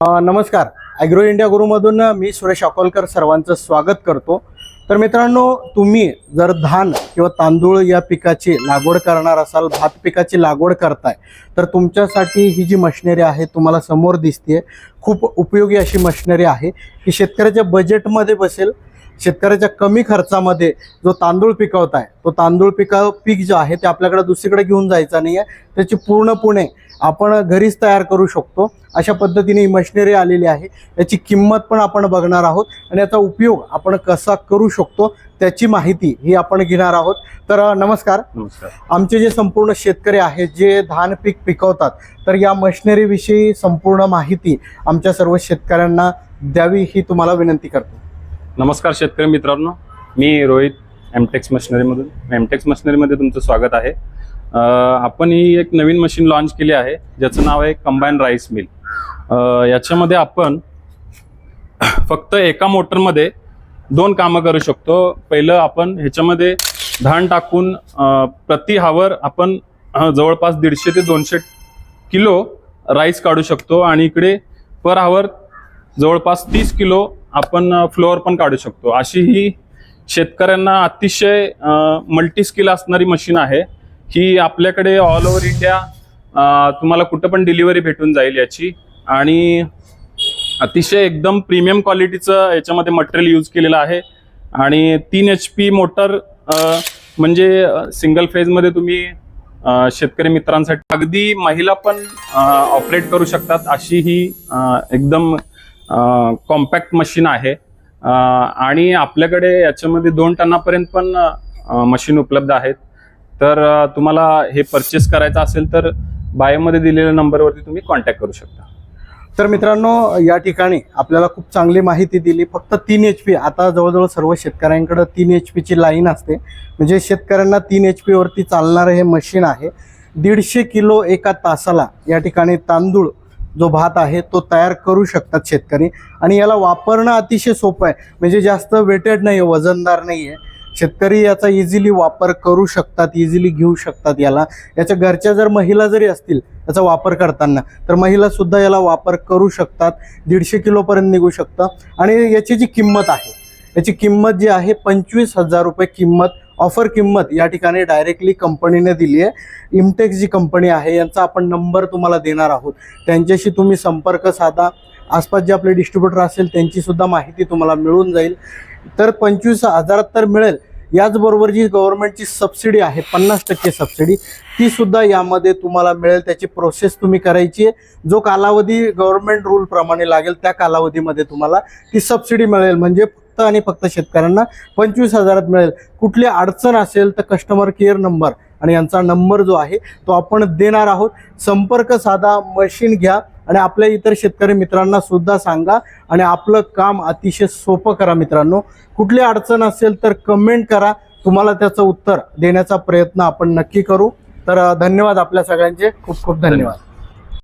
नमस्कार. Agro India गुरुमधून मी सुरेश अकोलकर सर्वांचं स्वागत करतो. तर मित्रांनो तुम्ही जर धान किंवा तांदूळ या पिकाची लागवड करणार असाल भात पिकाची लागवड करताय तर तुमच्यासाठी ही जी मशिनरी आहे तुम्हाला समोर दिसते खूप उपयोगी अशी मशिनरी आहे ही शेतकऱ्याच्या बजेटमध्ये बसेल शेतकऱ्याच्या कमी खर्चामध्ये जो तांदूळ पिकवताय तो तांदूळ पिका पीक जो आहे ते आपल्याकडे दुसरीकडे घेऊन जायचा नाही आहे त्याची पूर्णपणे आपण घरीच तयार करू शकतो. अशा पद्धतीने ही मशिनरी आलेली आहे. याची किंमत पण आपण बघणार आहोत आणि याचा उपयोग आपण कसा करू शकतो त्याची माहिती ही आपण घेणार आहोत. तर नमस्कार. नमस्कार. आमचे जे संपूर्ण शेतकरी आहेत जे धान पीक पिकवतात तर या मशिनरीविषयी संपूर्ण माहिती आमच्या सर्व शेतकऱ्यांना द्यावी ही तुम्हाला विनंती करतो. नमस्कार शेतकरी मित्रांनो मी रोहित एमटेक्स मशिनरीमधून. एमटेक्स मशिनरीमध्ये तुमचं स्वागत आहे. आपण ही एक नवीन मशीन लॉन्च केली आहे ज्याचं नाव आहे कंबाईन राईस मिल याच्यामध्ये आपण फक्त एका मोटरमध्ये दोन कामं करू शकतो. पहिलं आपण ह्याच्यामध्ये धान टाकून प्रति हावर आपण जवळपास दीडशे ते दोनशे किलो राईस काढू शकतो. आणि इकडे पर हावर जवळपास तीस किलो आपण फ्लोअर पण काढू शकतो. अशी ही शेतकऱ्यांना अतिशय मल्टी स्किल असणारी मशीन आहे. ही आपल्याकडे ऑल ओव्हर इंडिया तुम्हाला कुठं पण डिलिव्हरी भेटून जाईल याची. आणि अतिशय एकदम प्रीमियम क्वालिटीचं याच्यामध्ये मटेरियल यूज केलेलं आहे. आणि तीन एच पी मोटर म्हणजे सिंगल फेजमध्ये तुम्ही शेतकरी मित्रांसाठी अगदी महिला पण ऑपरेट करू शकतात. अशी ही एकदम कॉम्पॅक्ट मशीन आहे. आणि आपल्याकडे याच्यामध्ये दोन टनापर्यंत पण मशीन उपलब्ध आहेत. तर तुम्हाला हे परचेस करायचं असेल तर बायोमध्ये दिलेल्या नंबरवरती तुम्ही कॉन्टॅक्ट करू शकता. तर मित्रांनो या ठिकाणी आपल्याला खूप चांगली माहिती दिली. फक्त तीन एच पी आता जवळजवळ सर्व शेतकऱ्यांकडे तीन एच पीची लाईन असते. म्हणजे शेतकऱ्यांना तीन एच पीवरती चालणारं हे मशीन आहे. दीडशे किलो एका तासाला या ठिकाणी तांदूळ जो भात आहे तो तयार करू शकतात शेतकरी. आणि याला वापरणं अतिशय सोपं आहे. म्हणजे जास्त वेटेड नाही आहे वजनदार नाही आहे शेतकरी याचा इझिली वापर करू शकतात इझिली घेऊ शकतात याला. याच्या घरच्या जर महिला जरी असतील याचा वापर करताना तर महिला सुद्धा याला वापर करू शकतात. दीडशे किलोपर्यंत निघू शकतं. आणि याची जी किंमत आहे याची किंमत जी आहे पंचवीस हजार रुपये किंमत ऑफर किंमत या ठिकाणी डायरेक्टली कंपनीने दिली आहे. इमटेक्स जी कंपनी आहे यांचा आपण नंबर तुम्हाला देणार आहोत. त्यांच्याशी तुम्ही संपर्क साधा. आसपास जे आपले डिस्ट्रीब्युटर असेल त्यांचीसुद्धा माहिती तुम्हाला मिळून जाईल. तर पंचवीस हजारात तर मिळेल. याचबरोबर जी गव्हर्नमेंटची सबसिडी आहे पन्नास टक्के सबसिडी ती सुद्धा यामध्ये तुम्हाला मिळेल. त्याची प्रोसेस तुम्ही करायची आहे. जो कालावधी गव्हर्नमेंट रूलप्रमाणे लागेल त्या कालावधीमध्ये तुम्हाला ती सबसिडी मिळेल. म्हणजे फक्त आणि फक्त शेतकऱ्यांना पंचवीस हजारात मिळेल. कुठली अडचण असेल तर कस्टमर केअर नंबर आणि यांचा नंबर जो आहे तो आपण देणार आहोत. संपर्क साधा मशीन घ्या आणि आपल्या इतर शेतकरी मित्रांना सुद्धा सांगा आणि आपलं काम अतिशय सोपं करा मित्रांनो. कुठली अडचण असेल तर कमेंट करा. तुम्हाला त्याचं उत्तर देण्याचा प्रयत्न आपण नक्की करू. तर धन्यवाद आपल्या सगळ्यांचे. खूप खूप धन्यवाद.